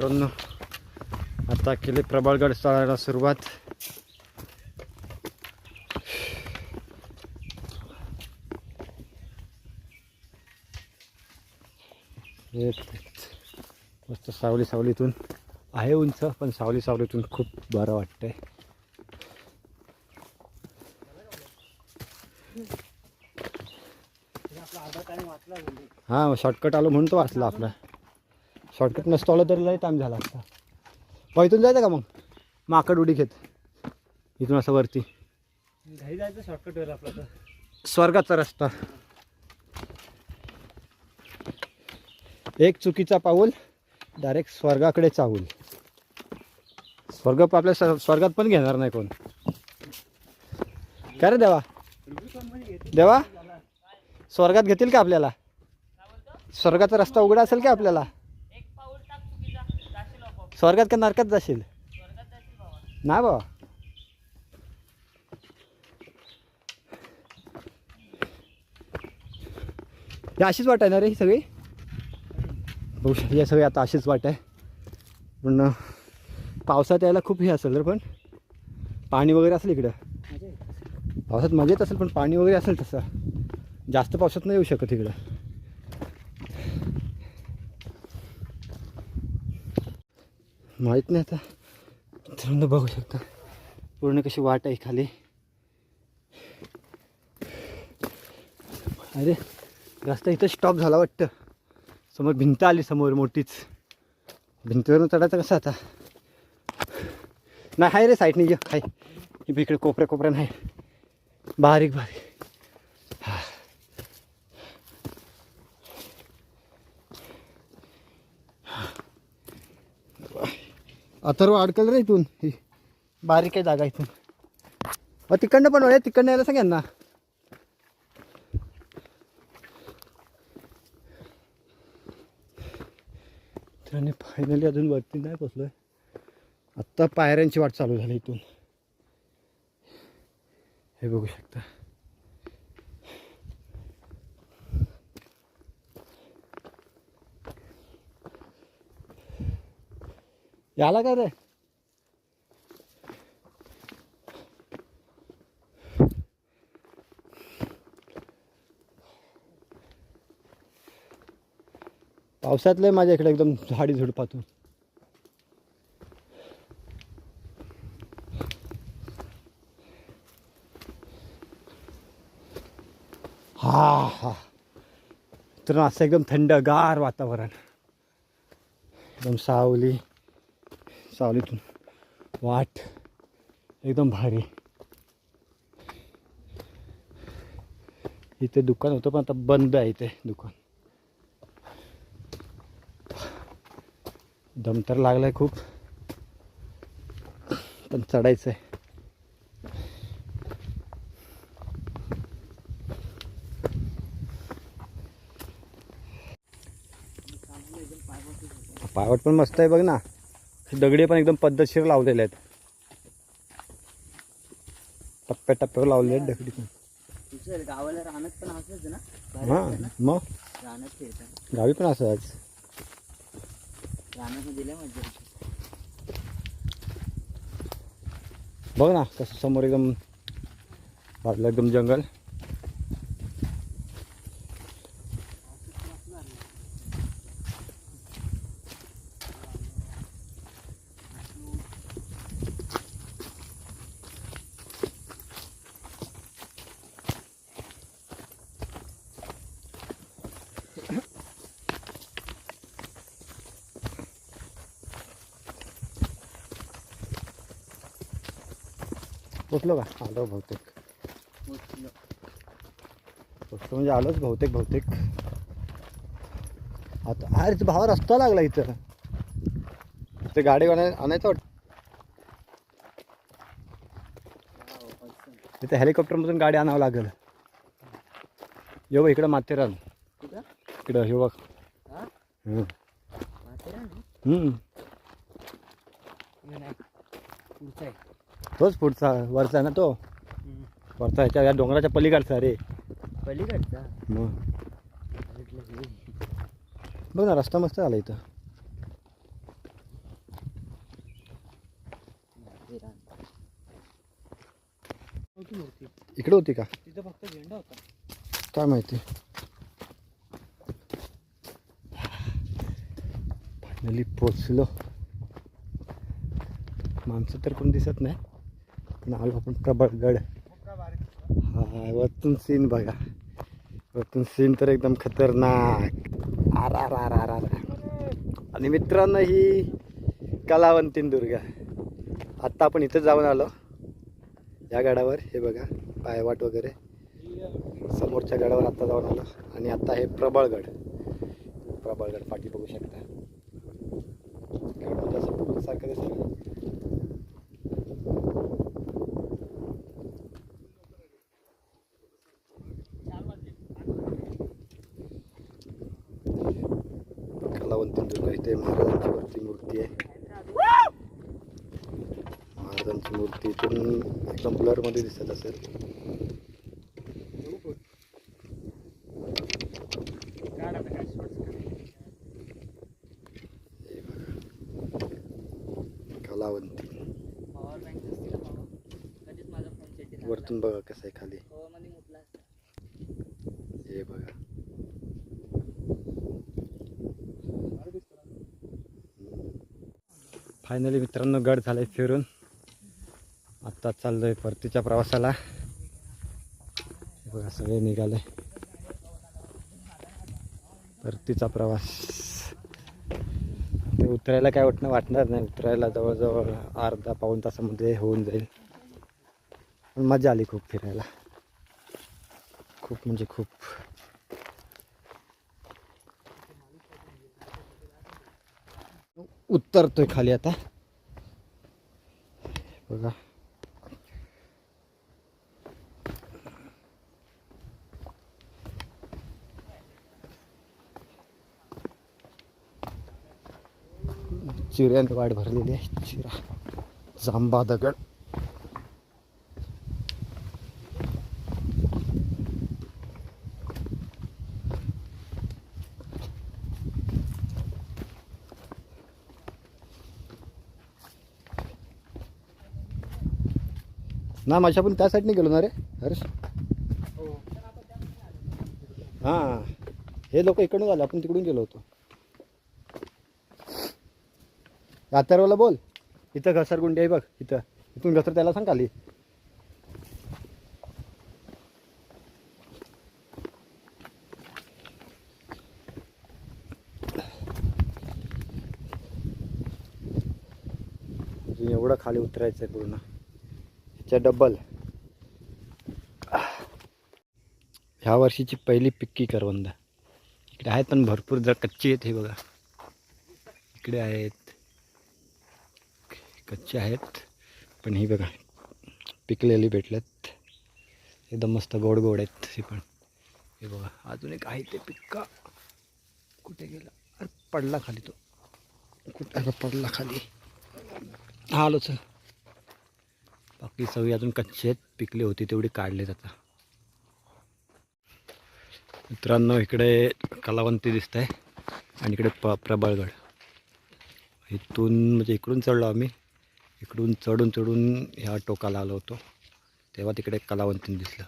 मित्रांनो आता केले प्रबळगड चढायला सुरुवात. मस्त सावली सावलीतून आहे उंच पण सावली सावलीतून खूप बरं वाटतंय. हां शॉर्टकट आलो म्हणून तो वाचला आपला. शॉर्टकट नसतो आलं तरी लय टाईम झाला असता मग इथून जायचं का मग? माकड उडी घेत. इथून असं वरती. घाई जायचं शॉर्टकट होईल आपला तर. स्वर्गाचा रस्ता. एक चुकीचा पाऊल डायरेक्ट स्वर्गाकडे चावल स्वर्ग आपल्या स्व- स्वर्गात पण घेणार नाही कोण. काय रे देवा? देवा? स्वर्गात घेतील का आपल्याला? स्वर्गाचा रस्ता उघडा असेल का आपल्याला? स्वर्गात का नरकात जाशील? नाही बाबा ही अशीच वाट आहे ना रे ही सगळी? बघू या सगळी आता अशीच वाट आहे. पण पावसात यायला खूप हे असेल रे पण. पाणी वगैरे असेल इकडं. पावसात मजा येत असेल पण पाणी वगैरे असेल तसं. जास्त पावसात नाही येऊ शकत इकडं. माहीत नाही आता. मित्रांनो बघू शकता. पूर्ण कशी वाट आहे खाली. अरे रस्ता इथं स्टॉप झाला वाटतं. समोर भिंत आली समोर मोठीच. भिंतीवरून चढायचं कसं आता? नाही आहे रे साईडने ये. हाय. इकडे कोपऱ्या कोपऱ्या नाही. बारीक बारीक अथर्व अडकल रे इथून. ही बारीक आहे जागा इथून. अ तिकडनं पण वळ तिकडनं यायला सगळ्यांना त्याने फायनली अजून वरती नाही पोचलोय. आत्ता पायऱ्यांची वाट चालू झाली इथून. हे बघू शकता. याला काय रे? पावसातलं माझ्या इकडे एकदम झाडी झुडपातून हा हा. तर असं एकदम थंडगार वातावरण. एकदम सावली. सावलीतून वाट. एकदम भारी. इथे दुकान होतं पण आता बंद आहे इथे दुकान. दम तर लागलाय खूप. पण चढायचं आहे पायवट पण मस्त आहे बघ ना. दगडे पण एकदम पद्धतशीर लावलेले आहेत. टप्प्या टप्प्यावर लावलेले आहेत दगडी पण. तुझं गावाला राहण्यात पण असंच ना? हां मग? राहण्यात खेळतात गावी पण असं आज राहण्यात दिल्या मजा बघ ना कसं समोर एकदम बाजूला एकदम जंगल. पोचलो का? आलो बहुतेक. पोचलो. म्हणजे आलोच बहुतेक बहुतेक. आता अरे भावा रस्ता लागला इथं. ते गाडी आणाय आणायचं वाटतं तिथे हेलिकॉप्टरमधून गाडी आणावं लागेल. यो बघ इकडं माथेरान. इकडं हे? बघ तोच पुढचा वरचा ना तो? वरचा ह्याच्या या डोंगराच्या पलीकडचा रे. पलीकडचा? मग. बघ ना रस्ता मस्त आला इथं. इकडे होती का? तिथं फक्त झेंडा होता. काय माहिती? फायनली पोचलो. माणसं तर कोण दिसत नाही. पण आलो आपण प्रबळगड. हा वरतून सीन बघा. वरतून सीन तर एकदम खतरनाक. R R R R R आणि मित्रांनो ही कलावंतीन दुर्गा. आत्ता आपण इथं जाऊन आलो. या गडावर हे बघा पायवाट वगैरे. समोरच्या गडावर आत्ता जाऊन आलो. आणि आत्ता हे प्रबळगड. प्रबळगड पाठी बघू शकता. सारखं दिसतं दुर्गा इथे महाराजांची वरती मूर्ती आहे. महाराजांची मूर्ती इथून एकदम ब्लरमध्ये दिसत असेल. हे बघा. बँक कधीच वरतून बघा कसं आहे खाली. हे बघा. फायनली मित्रांनो गड झालाय फिरून. आत्ता चाललोय परतीच्या प्रवासाला. बघा सगळे निघाले. परतीचा प्रवास. ते उतरायला काय वाटणं वाटणार नाही. उतरायला जवळजवळ अर्धा पाऊण तासामध्ये होऊन जाईल. पण मजा आली खूप फिरायला. खूप म्हणजे खूप. उतरतोय खाली आता. बघा. चिऱ्यांत वाट भरलेली आहे. चिरा. जांबा दगड. ना माझ्या पण त्या साईडने गेलो ना रे हर्ष? हां. हे. लोक इकडून आले आपण तिकडून गेलो होतो. अथर्वला बोल. इथं घसरगुंडी आहे बघ इथं. इथून घसर त्याला सांग खाली. एवढं खाली उतरायचं आहे पूर्ण. च्या डबल ह्या वर्षीची पहिली पिक्की करवंद. इकडे आहेत पण भरपूर जर कच्ची आहेत हे बघा. इकडे आहेत. कच्चे आहेत. पण ही बघा पिकलेली भेटल्यात. एकदम मस्त गोड गोड आहेत ही पण. हे बघा अजून एक आहे ते पिक्का. कुठे गेला? अरे पडला खाली तो. कुठे पडला खाली? हा आलो बाकी सगळी अजून कच्चे आहेत. पिकली होती तेवढी काढलेत आता. मित्रांनो इकडे कलावंती दिसत आहे आणि इकडे प प्रबळगड. इथून म्हणजे इकडून चढलो आम्ही. इकडून चढून चढून ह्या टोकाला आलो होतो. तेव्हा तिकडे कलावंती दिसलं.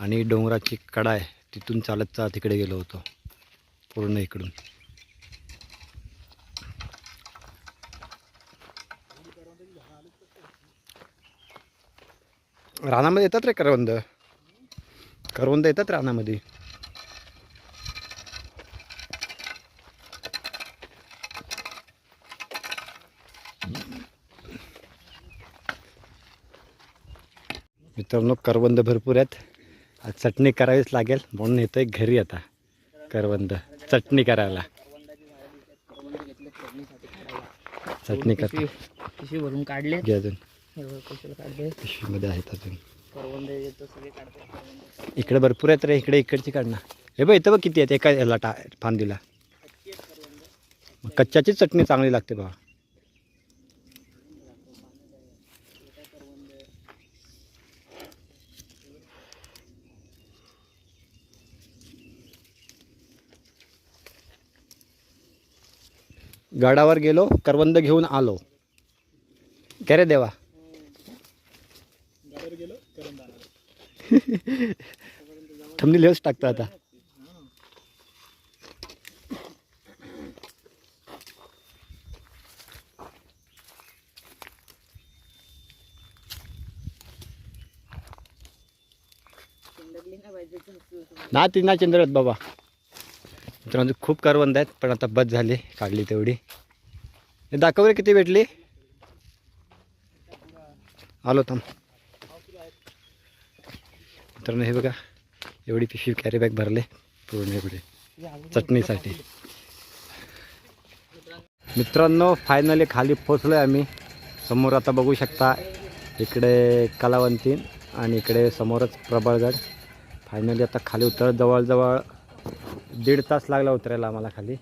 आणि डोंगराची कडा आहे तिथून चालत चालत तिकडे गेलो होतो. पूर्ण इकडून. रानामध्ये येतात रे करवंद. करवंद येतात रानामध्ये. मित्रांनो करवंद भरपूर आहेत. आज चटणी करावीच लागेल. म्हणून येतोय घरी आता. करवंद. चटणी करायला. चटणी कर भरून काढले अजून. पिशवीमध्ये आहेत अजून. इकडे भरपूर आहेत रे इकडे इकडची काढ ना हे बघ इथं बघ किती आहेत एका याला टा फांदीला. कच्च्याचीच चटणी चांगली लागते बघा. गडावर गेलो करवंद घेऊन आलो. काय रे देवा गाडीवर गेलो करवंद आला थंबनेल हेच टाकतो आता. ना ती ना चंद्र आहेत बाबा. मित्रांनो खूप करवंद आहेत पण आता बस झाली काढली तेवढी. दाखव रे किती भेटली. आलो थांब. मित्रांनो हे बघा. एवढी पिशवी कॅरी बॅग भरले. पूर्ण एवढे. चटणीसाठी. मित्रांनो फायनली खाली पोचलो आहे आम्ही. समोर आता बघू शकता इकडे कलावंतीन आणि इकडे समोरच प्रबळगड. फायनली आता खाली उतर जवळजवळ दीड तास लागला उतरायला आम्हाला खाली.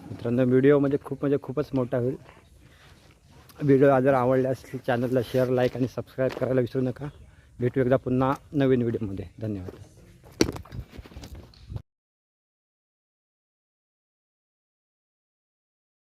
मित्रांनो व्हिडिओ म्हणजे खूप म्हणजे खूपच मोठा होईल. व्हिडिओ जर आवडल्यास चॅनलला शेअर लाईक आणि सबस्क्राईब करायला विसरू नका. भेटू एकदा पुन्हा नवीन व्हिडिओमध्ये. धन्यवाद.